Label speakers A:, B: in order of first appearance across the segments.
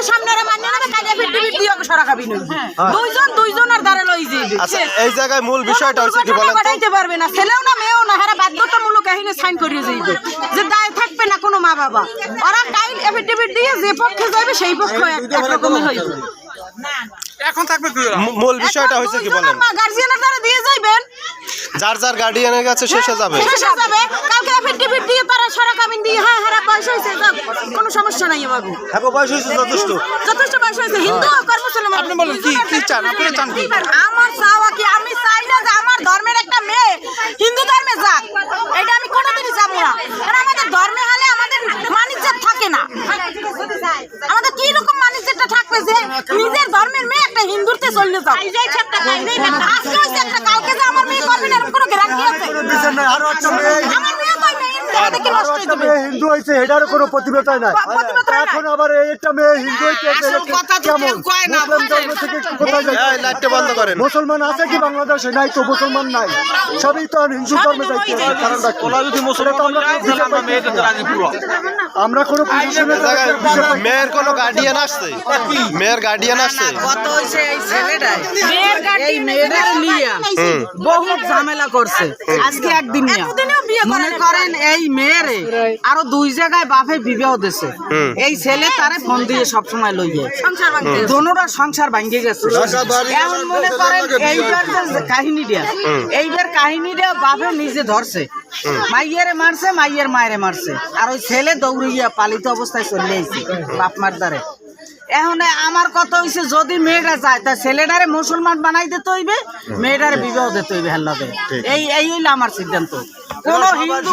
A: কোর্টের সামনে মান্য নেবে কাল এফিডেভিট দিয়ে ওকে সরা খাবি নই দুইজন দুইজনের দ্বারা লই যাইবে
B: আচ্ছা এই জায়গায় মূল বিষয়টা হচ্ছে কি বলেন
A: পাঠাইতে পারবে না। ছেলেও না মেয়েও না হারা বাধ্যতামূলক কাহিনী সাইন করিয়ে যাইবে। যে দায় থাকবে না কোনো মা বাবা। ওরা কাইল এফিডেভিট দিয়ে যে পক্ষে যাবে সেই পক্ষ একরকমই হইবে।
B: মূ- মূল বিষয়টা হচ্ছে কি বলেন?
A: গার্জিয়ানের দ্বারা দিয়ে যাইবেন।
B: যার যার গার্ডিয়ানের কাছে শেষে যাবে।
A: শেষে যাবে কালকে এফিডেভিট দিয়ে তারা সরা কাবিন দিয়ে হ্যাঁ হারা পয়সা হয়েছে যাক কোনো সমস্যা নাই বাবু
B: হ্যাঁ বয়স হয়েছে যথেষ্ট।
A: যথেষ্ট পয়সা হয়েছে হিন্দু আর মুসলমান
C: আপনি বলুন, কি- কি চান? আপনি চান কি?
A: আমার চাওয়া কি? আমি চাই না যে আমার ধর্মের একটা মেয়ে হিন্দু ধর্মে যাক। এটা আমি কোনোদিনই যাব না। কারণ আমাদের ধর্মে হলে আমাদের মানিজ্যত থাকে না। আমাদের কি রকম মানিজ্যটা থাকবে যে নিজের ধর্মের মেয়ে একটা হিন্দুতে চলে যাও? আজকে হয়েছে একটা কালকে যে আমার মেয়ে করবে না এরকম কোনো গ্যারান্টি আছে?
D: আরও মেয়ে।
A: আমার মেয়ে তো মেয়ে দেখে
D: আরও
A: নষ্ট হয়ে যাবে
D: হিন্দু হয়েছে এটারও কোনো প্রতিবেদন নাই। এখন আবার এই একটা মেয়ে হিন্দু হয়েছে
C: আসল কথা তো
D: কেমন?
C: কেউ কয় না,
D: মুসলিম ধর্ম থেকে কোথায়
B: এই
D: যাচ্ছে
B: লাইটটা বন্ধ করেন।
D: মুসলমান আছে কি বাংলাদেশে? নাই তো মুসলমান নাই। সবই তো আর হিন্দু ধর্মে আমরা কোনো
B: মেয়ের কোনো গার্ডিয়ান আসছে? মেয়ের গার্ডিয়ান আসছে?
C: কত হয়েছে এই ছেলেটাই?
A: মেয়ের
C: নিয়ে বহুত ঝামেলা করছে। আজকে একদিন নিয়ে মনে করেন এই মেয়েরে আরও দুই জায়গায় বাপে বিবাহ দিছে। এই ছেলে তারে ফোন দিয়ে সবসময় লইয়ে।
A: সংসার ভাঙতে
C: দোনোটা সংসার ভাঙ্গে গেছে। এখন মনে করেন এইবার যে কাহিনীটা এইবার কাহিনীটা বাপে নিজে ধরছে। মাইয়েরে মারছে মাইয়ের মায়েরে মারছে। আর ওই ছেলে দৌড়িয়া পালিত অবস্থায় চলে আইছে বাপ মার দ্বারে। এখন আমার কথা হইছে যদি মেয়েটা যায় তা ছেলেটারে মুসলমান বানাই দিতে হইবে মেয়েটারে বিবাহ দিতে হইবে হেল লগে। এই এই হইল আমার সিদ্ধান্ত। কোন হিন্দু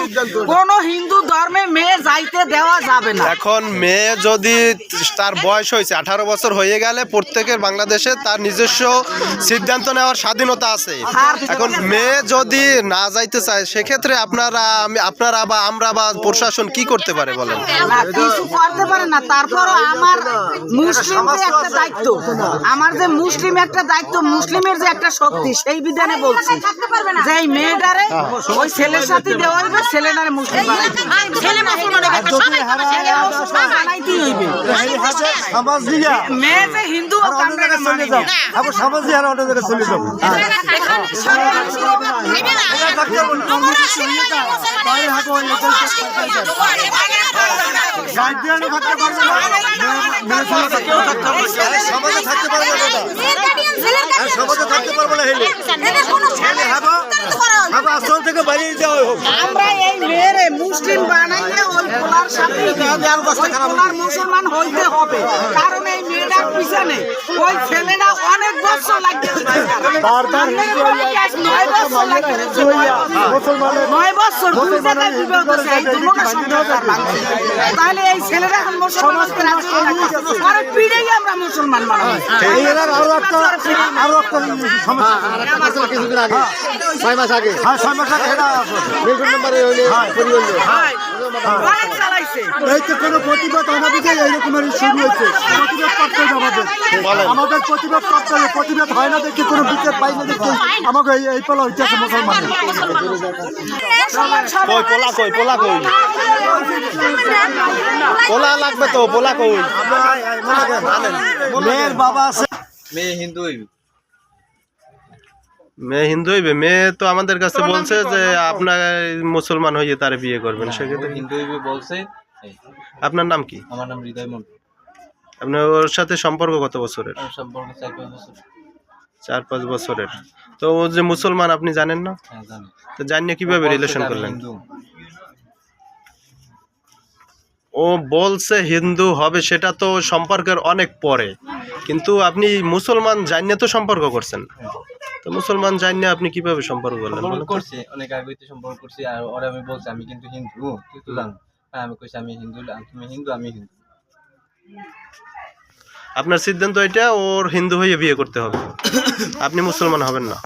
C: কোন হিন্দু ধর্মে মেয়ে যাইতে দেওয়া যাবে না।
B: এখন মেয়ে যদি তার বয়স হয়েছে আঠারো বছর হয়ে গেলে প্রত্যেকের বাংলাদেশে তার নিজস্ব সিদ্ধান্ত নেওয়ার স্বাধীনতা আছে। এখন মেয়ে যদি না যাইতে চায় সেক্ষেত্রে আপনারা আমি আপনারা বা আমরা বা প্রশাসন কি করতে পারে বলেন?
C: কিছু করতে পারে না। তারপরও আমার মুসলিম একটা দায়িত্ব আমার যে মুসলিম একটা দায়িত্ব মুসলিমের যে একটা শক্তি সেই বিধানে বলছি যে এই মেয়েটারে ওই ছেলের সাথে দেওয়া হইবে মুসলিম।
A: ছেলে মুসলমান হবে,
D: আর যদি হারা
C: ছেলে মুসলমান
D: সমাজ দিয়া
C: মেয়ে যে হিন্দু
D: জায়গায়
C: মানি
D: চলে যাও। আবার সমাজ দিয়া আর অন্য জায়গায় চলে না। না। সমাজে থাকতে পারবে না। আর সমাজে থাকতে পারবে না। হেলে। আসল থেকে বাইরে যাওয়া হোক।
C: আমরা এই মেয়েরে মুসলিম বানাইলে ওই খোলার সাথে মুসলমান হইতে হবে। কারণ এই মেয়েটার পিছনে ওই ছেলেটা অনেক বছর লাগবে।
D: বারবার হিন্দু হইয়া
C: নয় বছর লাগবে।
D: হিন্দু হইয়া মুসলমানের
C: নয় বছর দুই জায়গায় বিবাহ করছে এই দুটো সংসার ভাঙছে। তাহলে এই ছেলেরা এখন মুসলমান হতে রাজি হয় না। পরে পিড়েই আমরা মুসলমান মানব
D: আরও একটা আরও একটা সমস্যা। ছয় মাস আগে। হ্যাঁ ছয় মাস আগে এটা আছে। হ্যাঁ। এই তো কোনো প্রতিবাদ এইরকমের শুরু হয়েছে। প্রতিবাদ আমাদের আমাদের প্রতিবাদ করতে হবে প্রতিবাদ হয় না দেখি কোনো বিচার পাই না দেখি। আমাকে এই এই পালা হইতেছে মুসলমান।
B: কই পোলা কই পোলা কই? পোলা লাগবে তো পোলা কই?
D: মেয়ের বাবা আছে।
E: মেয়ে হিন্দু হইবে।
B: মেয়ে হিন্দু হইবে? মেয়ে তো আমাদের কাছে বলছে যে আপনার মুসলমান হয়ে তার বিয়ে করবেন। সেক্ষেত্রে
E: হিন্দু হইবে বলছে।
B: আপনার নাম কি?
E: আমার নাম হৃদয় মন্ডল।
B: আপনার ওর সাথে সম্পর্ক কত বছরের?
E: চার পাঁচ বছর।
B: চার পাঁচ বছরের। তো ও যে মুসলমান আপনি জানেন না?
E: হ্যাঁ
B: তো জানিয়ে কীভাবে রিলেশন করলেন? ও বলছে হিন্দু হবে সেটা তো সম্পর্কের অনেক পরে। কিন্তু আপনি মুসলমান জানিয়ে তো সম্পর্ক করছেন। তো মুসলমান জানিয়ে আপনি কীভাবে সম্পর্ক করলেন
E: করছে অনেক আগে হইতে সম্পর্ক করছি। আর ওরা আমি বলছি আমি কিন্তু হিন্দু তুই তো জানো। হ্যাঁ আমি কইছি আমি হিন্দু তুমি হিন্দু আমি হিন্দু।
B: আপনার সিদ্ধান্ত এটা ওর হিন্দু হয়ে বিয়ে করতে হবে। আপনি মুসলমান হবেন না।